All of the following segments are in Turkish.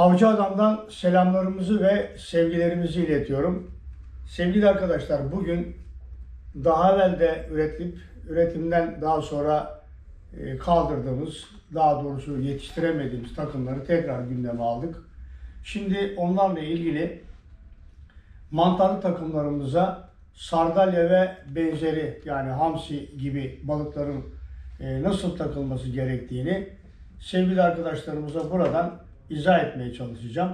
Avcı Adam'dan selamlarımızı ve sevgilerimizi iletiyorum. Sevgili arkadaşlar bugün daha evvel de üretip üretimden daha sonra e, kaldırdığımız, daha doğrusu yetiştiremediğimiz takımları tekrar gündeme aldık. Şimdi onlarla ilgili mantarlı takımlarımıza sardalya ve benzeri yani hamsi gibi balıkların e, nasıl takılması gerektiğini sevgili arkadaşlarımıza buradan izah etmeye çalışacağım.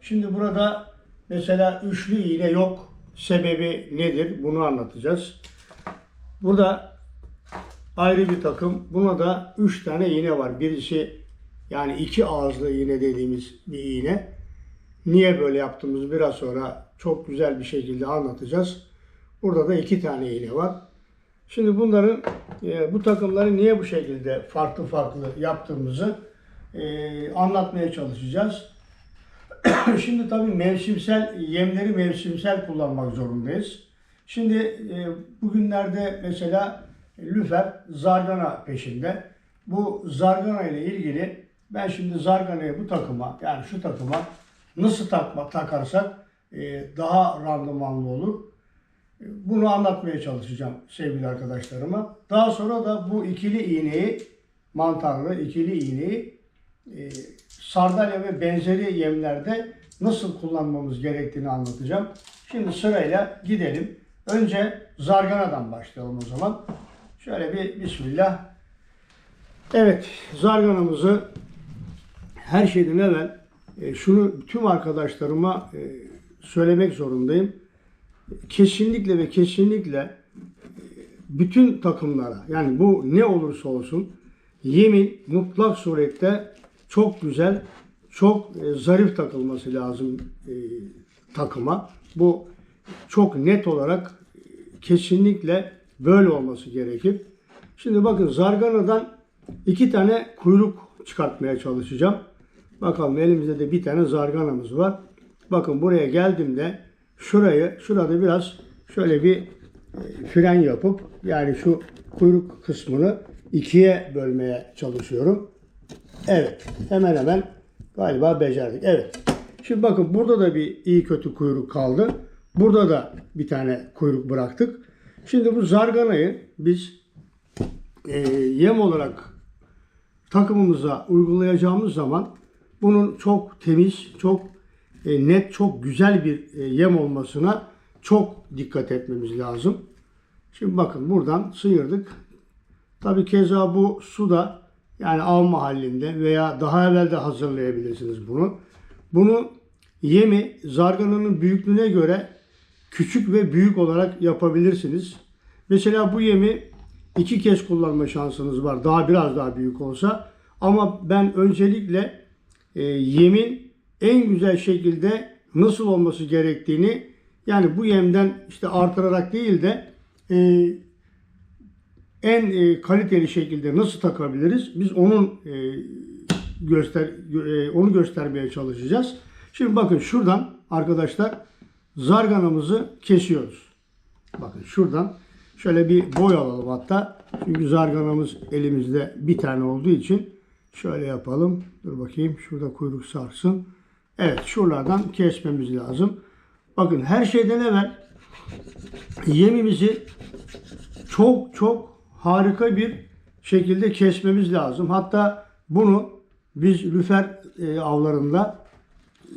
Şimdi burada mesela üçlü iğne yok. Sebebi nedir? Bunu anlatacağız. Burada ayrı bir takım. Buna da üç tane iğne var. Birisi yani iki ağızlı iğne dediğimiz bir iğne. Niye böyle yaptığımızı biraz sonra çok güzel bir şekilde anlatacağız. Burada da iki tane iğne var. Şimdi bunların e, bu takımları niye bu şekilde farklı farklı yaptığımızı e, anlatmaya çalışacağız. Şimdi tabii mevsimsel yemleri mevsimsel kullanmak zorundayız. Şimdi e, bugünlerde mesela lüfer zargana peşinde. Bu zargana ile ilgili ben şimdi zarganayı bu takıma yani şu takıma nasıl takma, takarsak e, daha randımanlı olur. Bunu anlatmaya çalışacağım sevgili arkadaşlarıma. Daha sonra da bu ikili iğneyi, mantarlı ikili iğneyi e, sardalya ve benzeri yemlerde nasıl kullanmamız gerektiğini anlatacağım. Şimdi sırayla gidelim. Önce zarganadan başlayalım o zaman. Şöyle bir bismillah. Evet, zarganamızı her şeyden evvel e, şunu tüm arkadaşlarıma e, söylemek zorundayım. Kesinlikle ve kesinlikle e, bütün takımlara yani bu ne olursa olsun yemin mutlak surette çok güzel, çok e, zarif takılması lazım e, takıma. Bu çok net olarak e, kesinlikle böyle olması gerekir. Şimdi bakın zarganadan iki tane kuyruk çıkartmaya çalışacağım. Bakalım elimizde de bir tane zarganamız var. Bakın buraya geldiğimde şurayı, şurada biraz şöyle bir e, fren yapıp yani şu kuyruk kısmını ikiye bölmeye çalışıyorum. Evet, hemen hemen galiba becerdik. Evet. Şimdi bakın burada da bir iyi kötü kuyruk kaldı. Burada da bir tane kuyruk bıraktık. Şimdi bu zarganayı biz e, yem olarak takımımıza uygulayacağımız zaman bunun çok temiz, çok e, net, çok güzel bir e, yem olmasına çok dikkat etmemiz lazım. Şimdi bakın buradan sıyırdık. Tabii keza bu suda yani avma halinde veya daha evvel de hazırlayabilirsiniz bunu. Bunu yemi zargananın büyüklüğüne göre küçük ve büyük olarak yapabilirsiniz. Mesela bu yemi iki kez kullanma şansınız var. Daha biraz daha büyük olsa. Ama ben öncelikle e, yemin en güzel şekilde nasıl olması gerektiğini yani bu yemden işte artırarak değil de e, en e, kaliteli şekilde nasıl takabiliriz? Biz onun e, göster e, onu göstermeye çalışacağız. Şimdi bakın şuradan arkadaşlar zarganamızı kesiyoruz. Bakın şuradan şöyle bir boy alalım hatta. Çünkü zarganamız elimizde bir tane olduğu için şöyle yapalım. Dur bakayım şurada kuyruk sarsın. Evet şuralardan kesmemiz lazım. Bakın her şeyden evvel yemimizi çok çok harika bir şekilde kesmemiz lazım. Hatta bunu biz lüfer e, avlarında e,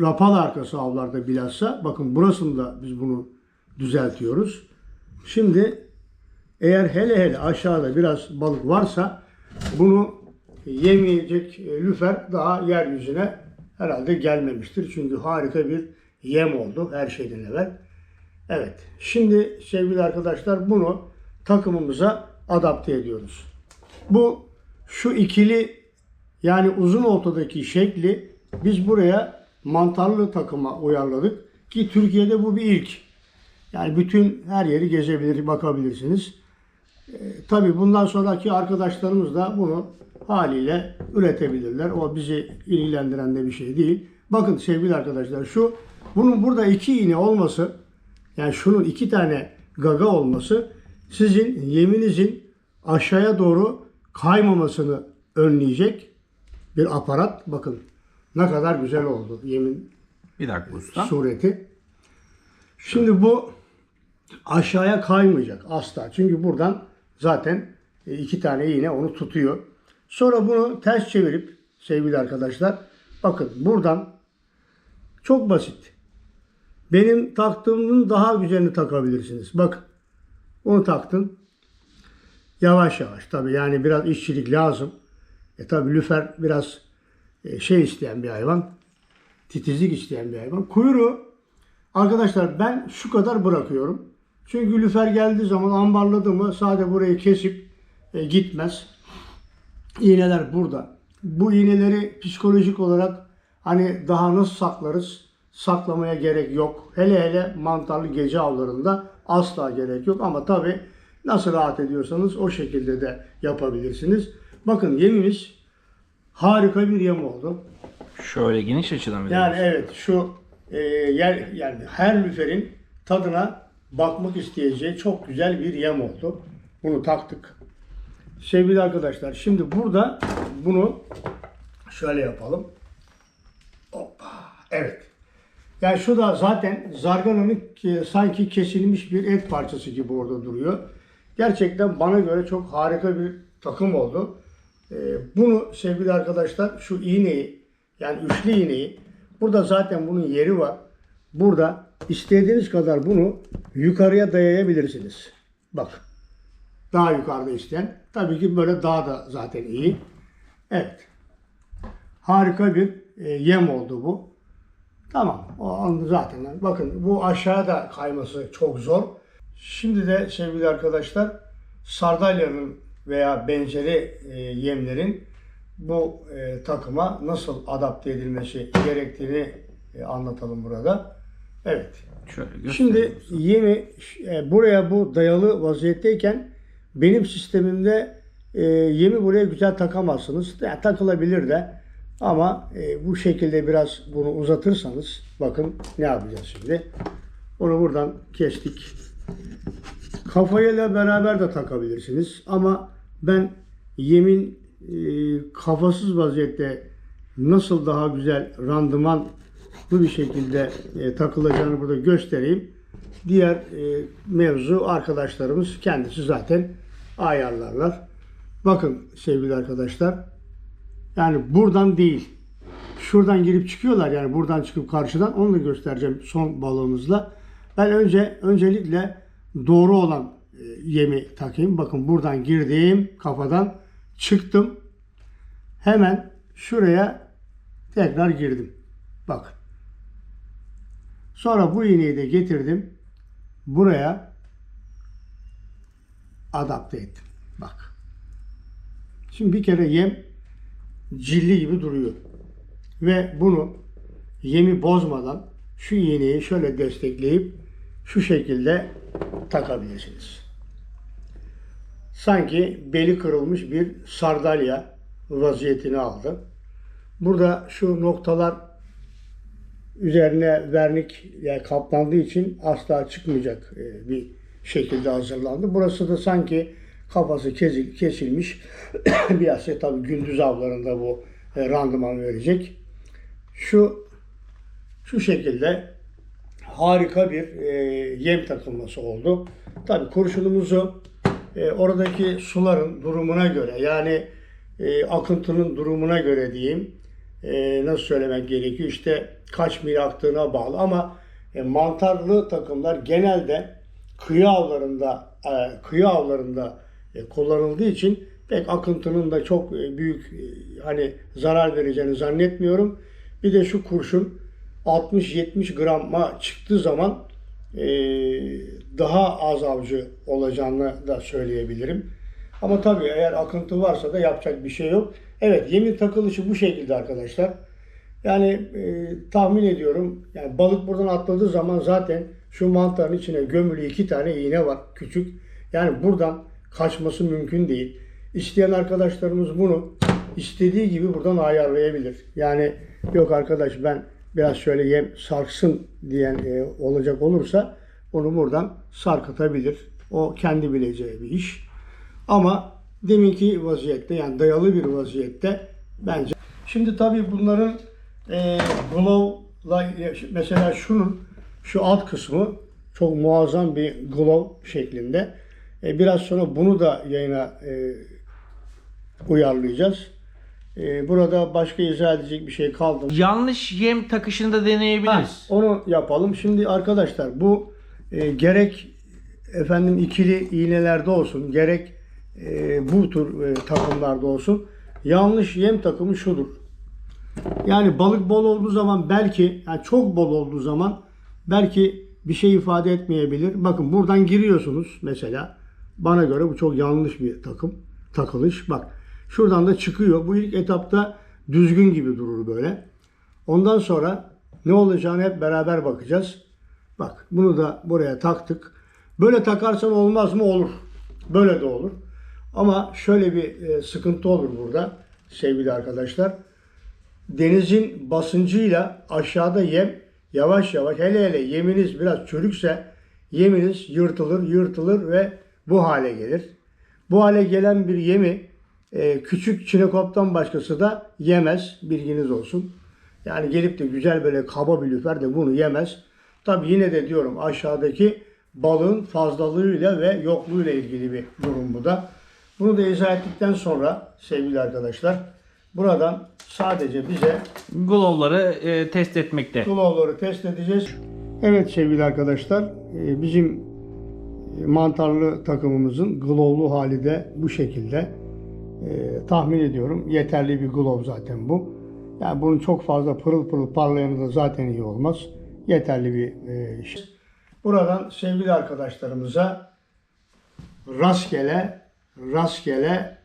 rapal arkası avlarda bilhassa bakın burasında biz bunu düzeltiyoruz. Şimdi eğer hele hele aşağıda biraz balık varsa bunu yemeyecek e, lüfer daha yeryüzüne herhalde gelmemiştir. Çünkü harika bir yem oldu her şeyden evvel. Evet, şimdi sevgili arkadaşlar bunu takımımıza adapte ediyoruz. Bu şu ikili yani uzun ortadaki şekli biz buraya mantarlı takıma uyarladık ki Türkiye'de bu bir ilk. Yani bütün her yeri gezebilir, bakabilirsiniz. E, tabii bundan sonraki arkadaşlarımız da bunu haliyle üretebilirler. O bizi ilgilendiren de bir şey değil. Bakın sevgili arkadaşlar şu bunun burada iki iğne olması yani şunun iki tane gaga olması sizin yeminizin aşağıya doğru kaymamasını önleyecek. bir aparat. Bakın ne kadar güzel oldu yemin Bir dakika usta. sureti. Şimdi bu aşağıya kaymayacak asla. Çünkü buradan zaten e, iki tane iğne onu tutuyor. Sonra bunu ters çevirip sevgili arkadaşlar bakın buradan çok basit. Benim taktığımın daha güzelini takabilirsiniz. Bakın onu taktın. Yavaş yavaş tabi yani biraz işçilik lazım. E tabi lüfer biraz e, şey isteyen bir hayvan. Titizlik isteyen bir hayvan. Kuyruğu arkadaşlar ben şu kadar bırakıyorum. Çünkü lüfer geldiği zaman ambarladı mı sadece burayı kesip e, gitmez. İğneler burada. Bu iğneleri psikolojik olarak hani daha nasıl saklarız? Saklamaya gerek yok. Hele hele mantarlı gece avlarında asla gerek yok. Ama tabi nasıl rahat ediyorsanız o şekilde de yapabilirsiniz. Bakın yemimiz harika bir yem oldu. Şöyle geniş açıdan bir Yani evet şu e, yer yani her lüferin tadına bakmak isteyeceği çok güzel bir yem oldu. Bunu taktık. Sevgili arkadaşlar şimdi burada bunu şöyle yapalım. Hoppa. Evet. Yani şu da zaten zargananın e, sanki kesilmiş bir et parçası gibi orada duruyor. Gerçekten bana göre çok harika bir takım oldu. E, bunu sevgili arkadaşlar şu iğneyi yani üçlü iğneyi burada zaten bunun yeri var. Burada istediğiniz kadar bunu yukarıya dayayabilirsiniz. Bak. Daha yukarıda isteyen. Tabii ki böyle daha da zaten iyi. Evet. Harika bir e, yem oldu bu. Tamam. O zaten. Bakın bu aşağıda kayması çok zor. Şimdi de sevgili arkadaşlar sardalyanın veya benzeri e, yemlerin bu e, takıma nasıl adapte edilmesi gerektiğini e, anlatalım burada. Evet. Şöyle Şimdi yemi e, buraya bu dayalı vaziyetteyken benim sistemimde e, yemi buraya güzel takamazsınız. Yani takılabilir de ama e, bu şekilde biraz bunu uzatırsanız bakın ne yapacağız şimdi. Onu buradan kestik. Kafayla beraber de takabilirsiniz ama ben yemin e, kafasız vaziyette nasıl daha güzel randımanlı bir şekilde e, takılacağını burada göstereyim. Diğer e, mevzu arkadaşlarımız kendisi zaten ayarlarlar. Bakın sevgili arkadaşlar. Yani buradan değil. Şuradan girip çıkıyorlar yani buradan çıkıp karşıdan onu da göstereceğim son balığımızla. Ben önce öncelikle doğru olan e, yemi takayım. Bakın buradan girdim kafadan çıktım. Hemen şuraya tekrar girdim. Bak. Sonra bu iğneyi de getirdim. Buraya adapte ettim. Bak. Şimdi bir kere yem cilli gibi duruyor. Ve bunu yemi bozmadan şu iğneyi şöyle destekleyip şu şekilde takabilirsiniz. Sanki beli kırılmış bir sardalya vaziyetini aldı. Burada şu noktalar üzerine vernik yani kaplandığı için asla çıkmayacak e, bir şekilde hazırlandı. Burası da sanki kafası kesil, kesilmiş. Biraz şey tabii gündüz avlarında bu e, randıman verecek. Şu şu şekilde harika bir e, yem takılması oldu. Tabii kurşunumuzu e, oradaki suların durumuna göre yani e, akıntının durumuna göre diyeyim e, nasıl söylemek gerekiyor işte kaç mil aktığına bağlı ama e, mantarlı takımlar genelde kıyı avlarında e, kıyı avlarında kullanıldığı için pek akıntının da çok e, büyük e, hani zarar vereceğini zannetmiyorum. Bir de şu kurşun 60-70 grama çıktığı zaman e, daha az avcı olacağını da söyleyebilirim. Ama tabii eğer akıntı varsa da yapacak bir şey yok. Evet yemin takılışı bu şekilde arkadaşlar. Yani e, tahmin ediyorum yani balık buradan atladığı zaman zaten şu mantarın içine gömülü iki tane iğne var küçük. Yani buradan kaçması mümkün değil. İsteyen arkadaşlarımız bunu istediği gibi buradan ayarlayabilir. Yani yok arkadaş ben biraz şöyle yem sarksın diyen e, olacak olursa onu buradan sarkıtabilir. O kendi bileceği bir iş. Ama deminki vaziyette yani dayalı bir vaziyette bence Şimdi tabii bunların e, glow'la mesela şunun şu alt kısmı çok muazzam bir glow şeklinde. E, biraz sonra bunu da yayına e, uyarlayacağız. E, burada başka izah edecek bir şey kaldı mı? Yanlış yem takışını da Ha, deneyebiliriz. onu yapalım. Şimdi arkadaşlar bu e, gerek efendim ikili iğnelerde olsun gerek e, bu tür e, takımlarda olsun yanlış yem takımı şudur. Yani balık bol olduğu zaman belki yani çok bol olduğu zaman belki bir şey ifade etmeyebilir. Bakın buradan giriyorsunuz mesela. Bana göre bu çok yanlış bir takım takılış. Bak şuradan da çıkıyor. Bu ilk etapta düzgün gibi durur böyle. Ondan sonra ne olacağını hep beraber bakacağız. Bak bunu da buraya taktık. Böyle takarsan olmaz mı? Olur. Böyle de olur. Ama şöyle bir e, sıkıntı olur burada sevgili arkadaşlar. Denizin basıncıyla aşağıda yem yavaş yavaş hele hele yeminiz biraz çürükse yeminiz yırtılır yırtılır ve bu hale gelir. Bu hale gelen bir yemi e, küçük çinekoptan başkası da yemez. Bilginiz olsun. Yani gelip de güzel böyle kaba bir lüfer de bunu yemez. Tabi yine de diyorum aşağıdaki balığın fazlalığıyla ve yokluğuyla ilgili bir durum bu da. Bunu da izah ettikten sonra sevgili arkadaşlar buradan sadece bize Glow'ları e, test etmekte. Glow'ları test edeceğiz. Evet sevgili arkadaşlar e, bizim mantarlı takımımızın glow'lu hali de bu şekilde. E, tahmin ediyorum yeterli bir glow zaten bu. Yani bunun çok fazla pırıl pırıl parlayanı da zaten iyi olmaz. Yeterli bir e, iş. Buradan sevgili arkadaşlarımıza rastgele, rastgele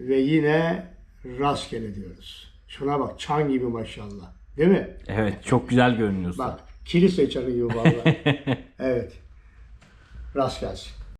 ve yine rastgele diyoruz. Şuna bak çan gibi maşallah. Değil mi? Evet çok güzel görünüyorsun. Bak kilise çanı gibi vallahi. evet. Rast gelsin.